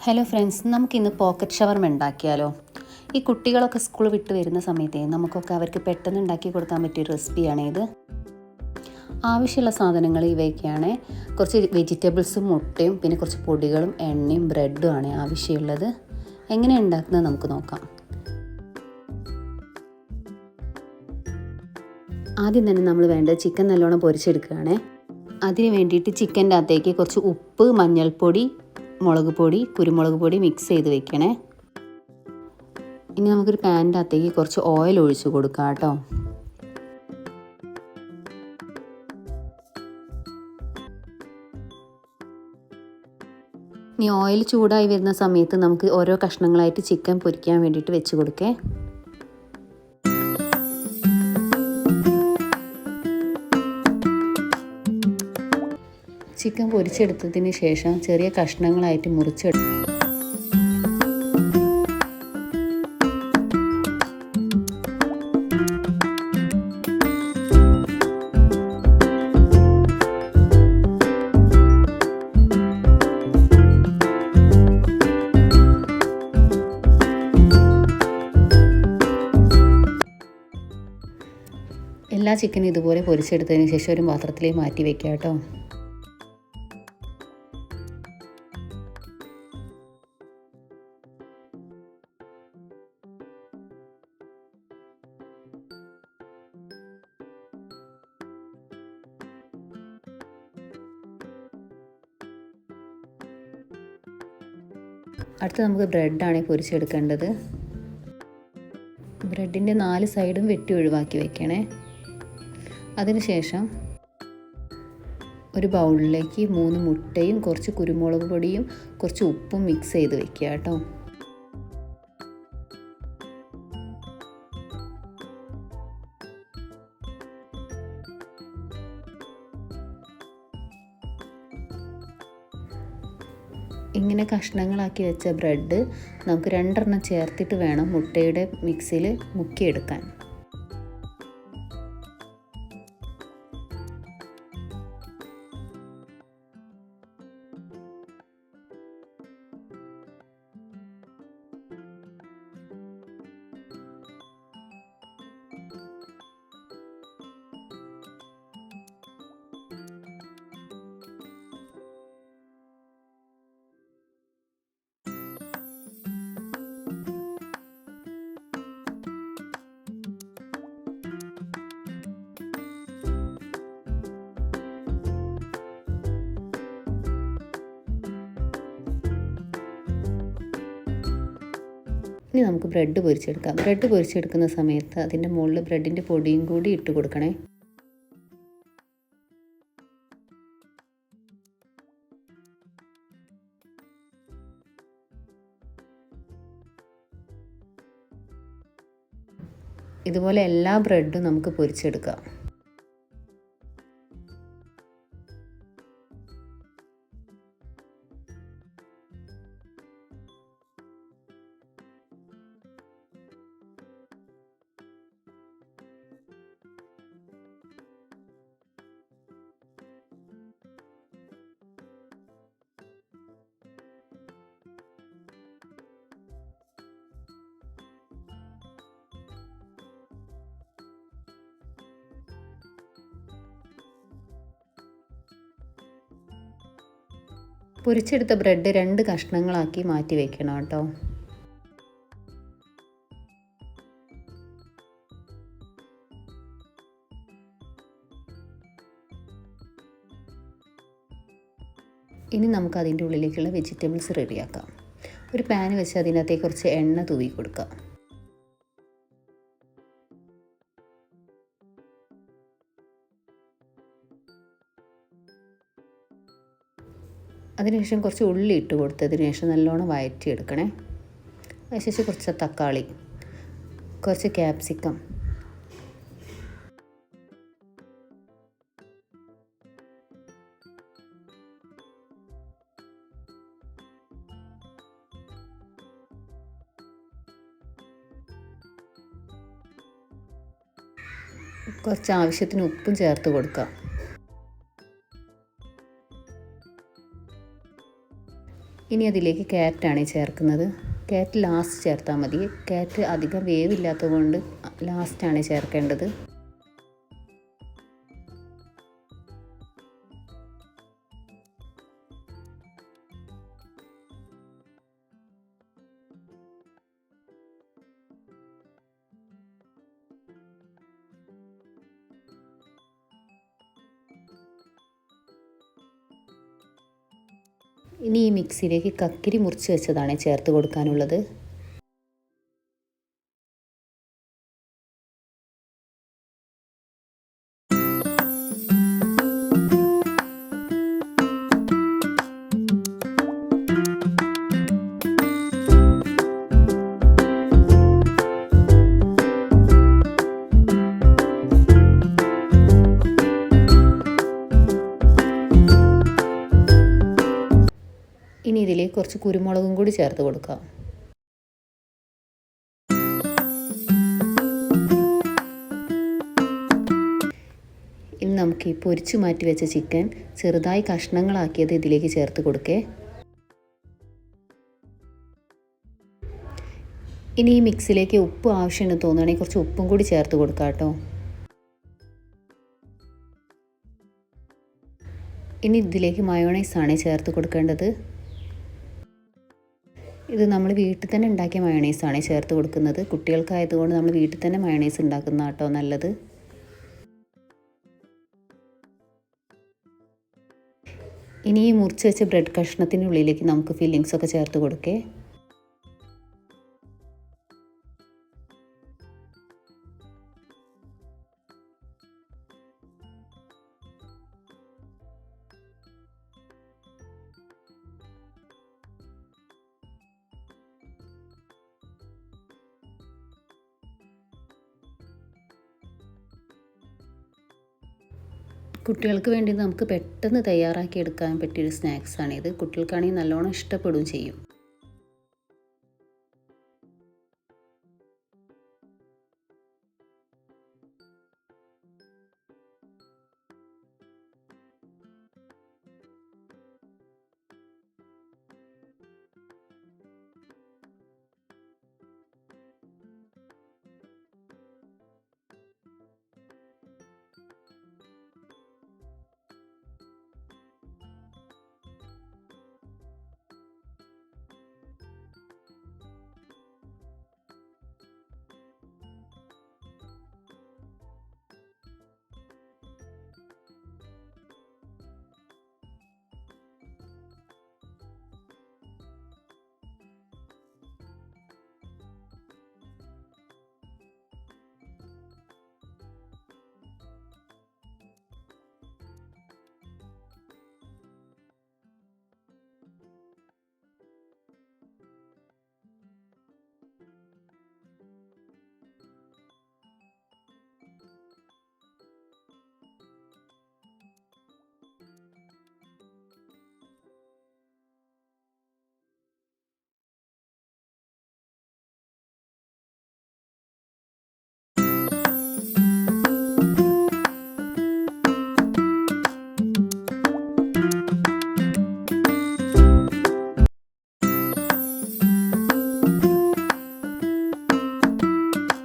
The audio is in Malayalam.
ഹലോ ഫ്രണ്ട്സ് നമുക്കിന്ന് പോക്കറ്റ് ഷവർമ ഉണ്ടാക്കിയാലോ? ഈ കുട്ടികളൊക്കെ സ്കൂൾ വിട്ട് വരുന്ന സമയത്തെ നമുക്കൊക്കെ അവർക്ക് പെട്ടെന്ന് ഉണ്ടാക്കി കൊടുക്കാൻ പറ്റിയ റെസിപ്പിയാണ് ഇത്. ആവശ്യമുള്ള സാധനങ്ങൾ ഇവയൊക്കെയാണ്. കുറച്ച് വെജിറ്റബിൾസും മുട്ടയും പിന്നെ കുറച്ച് പൊടികളും എണ്ണയും ബ്രെഡും ആണ് ആവശ്യമുള്ളത്. എങ്ങനെ ഉണ്ടാക്കുന്നത് നമുക്ക് നോക്കാം. ആദ്യം തന്നെ നമ്മൾ വേണ്ടത് ചിക്കൻ നല്ലോണം പൊരിച്ചെടുക്കുകയാണ്. അതിന് വേണ്ടിയിട്ട് ചിക്കന്റെ അകത്തേക്ക് കുറച്ച് ഉപ്പ് മഞ്ഞൾപ്പൊടി മുളക് പൊടി കുരുമുളക് പൊടി മിക്സ് ചെയ്ത് വെക്കണേ. ഇനി നമുക്കൊരു പാനിന്റെ അകത്തേക്ക് കുറച്ച് ഓയിൽ ഒഴിച്ച് കൊടുക്കാം കേട്ടോ. ഇനി ഓയിൽ ചൂടായി വരുന്ന സമയത്ത് നമുക്ക് ഓരോ കഷ്ണങ്ങളായിട്ട് ചിക്കൻ പൊരിക്കാൻ വേണ്ടിയിട്ട് വെച്ച് കൊടുക്കേ. ചിക്കൻ പൊരിച്ചെടുത്തതിന് ശേഷം ചെറിയ കഷ്ണങ്ങളായിട്ട് മുറിച്ചെടുക്കും എല്ലാ ചിക്കനും ഇതുപോലെ പൊരിച്ചെടുത്തതിന് ശേഷം ഒരു പാത്രത്തിലേക്ക് മാറ്റി വെക്കാം കേട്ടോ. അടുത്ത് നമുക്ക് ബ്രെഡാണ് പൊരിച്ചെടുക്കേണ്ടത്. ബ്രെഡിന്റെ നാല് സൈഡും വെട്ടി ഒഴിവാക്കി വെക്കണേ. അതിനുശേഷം ഒരു ബൗളിലേക്ക് മൂന്ന് മുട്ടയും കുറച്ച് കുരുമുളക് പൊടിയും കുറച്ച് ഉപ്പും മിക്സ് ചെയ്ത് വെക്കുക കേട്ടോ. ഇങ്ങനെ കഷ്ണങ്ങളാക്കി വെച്ച ബ്രെഡ് നമുക്ക് രണ്ടെണ്ണം ചേർത്തിട്ട് വേണം മുട്ടയുടെ മിക്സിയിൽ മുക്കിയെടുക്കാൻ. ഇനി നമുക്ക് ബ്രെഡ് പൊരിച്ചെടുക്കാം. ബ്രെഡ് പൊരിച്ചെടുക്കുന്ന സമയത്ത് അതിന്റെ മുകളിൽ ബ്രെഡിന്റെ പൊടിയും കൂടി ഇട്ട് കൊടുക്കണേ. ഇതുപോലെ എല്ലാ ബ്രെഡും നമുക്ക് പൊരിച്ചെടുക്കാം. പൊരിച്ചെടുത്ത ബ്രെഡ് രണ്ട് കഷ്ണങ്ങളാക്കി മാറ്റി വയ്ക്കണം കേട്ടോ. ഇനി നമുക്ക് അതിന്റെ ഉള്ളിലേക്കുള്ള വെജിറ്റബിൾസ് റെഡിയാക്കാം ഒരു പാൻ വെച്ച് അതിനകത്തേക്ക് കുറച്ച് എണ്ണ തൂവി കൊടുക്കാം. അതിനുശേഷം കുറച്ച് ഉള്ളി ഇട്ട് കൊടുത്തതിന് ശേഷം നല്ലോണം വഴറ്റിയെടുക്കണേ അതിനുശേഷം കുറച്ച് തക്കാളി കുറച്ച് ക്യാപ്സിക്കം കുറച്ച് ആവശ്യത്തിന് ഉപ്പും ചേർത്ത് കൊടുക്കാം. ഇനി അതിലേക്ക് ക്യാരറ്റാണ് ചേർക്കുന്നത്. ക്യാരറ്റ് ലാസ്റ്റ് ചേർത്താൽ മതി. ക്യാരറ്റ് അധികം വേവില്ലാത്തത് കൊണ്ട് ലാസ്റ്റാണ് ചേർക്കേണ്ടത്. ഇനി ഈ മിക്സിയിലേക്ക് കക്കിരി മുറിച്ച് വെച്ചതാണ് ചേർത്ത് കൊടുക്കാനുള്ളത്. കുരുമുളകും കൂടി ചേർത്ത് കൊടുക്കാം ഇനി നമുക്ക് ഈ പൊരിച്ചു മാറ്റി വെച്ച ചിക്കൻ ചെറുതായി കഷ്ണങ്ങളാക്കിയത് ഇതിലേക്ക് ചേർത്ത് കൊടുക്കേ. ഇനി ഈ മിക്സിലേക്ക് ഉപ്പ് ആവശ്യമുണ്ടെന്ന് തോന്നുകയാണെങ്കിൽ കുറച്ച് ഉപ്പും കൂടി ചേർത്ത് കൊടുക്കാം കേട്ടോ. ഇനി ഇതിലേക്ക് മയോണൈസാണ് ചേർത്ത് കൊടുക്കേണ്ടത്. ഇത് നമ്മൾ വീട്ടിൽ തന്നെ ഉണ്ടാക്കിയ മയണൈസാണ് ചേർത്ത് കൊടുക്കുന്നത്. കുട്ടികൾക്കായതുകൊണ്ട് നമ്മൾ വീട്ടിൽ തന്നെ മയണൈസ് ഉണ്ടാക്കുന്ന കേട്ടോ നല്ലത്. ഇനി ഈ മുറിച്ച് വെച്ച ബ്രെഡ് കഷ്ണത്തിനുള്ളിലേക്ക് നമുക്ക് ഫില്ലിങ്സൊക്കെ ചേർത്ത് കൊടുക്കേ. കുട്ടികൾക്ക് വേണ്ടി നമുക്ക് പെട്ടെന്ന് തയ്യാറാക്കി എടുക്കാൻ പറ്റിയൊരു സ്നാക്സാണിത്. കുട്ടികൾക്കാണെങ്കിൽ നല്ലോണം ഇഷ്ടപ്പെടുകയും ചെയ്യും.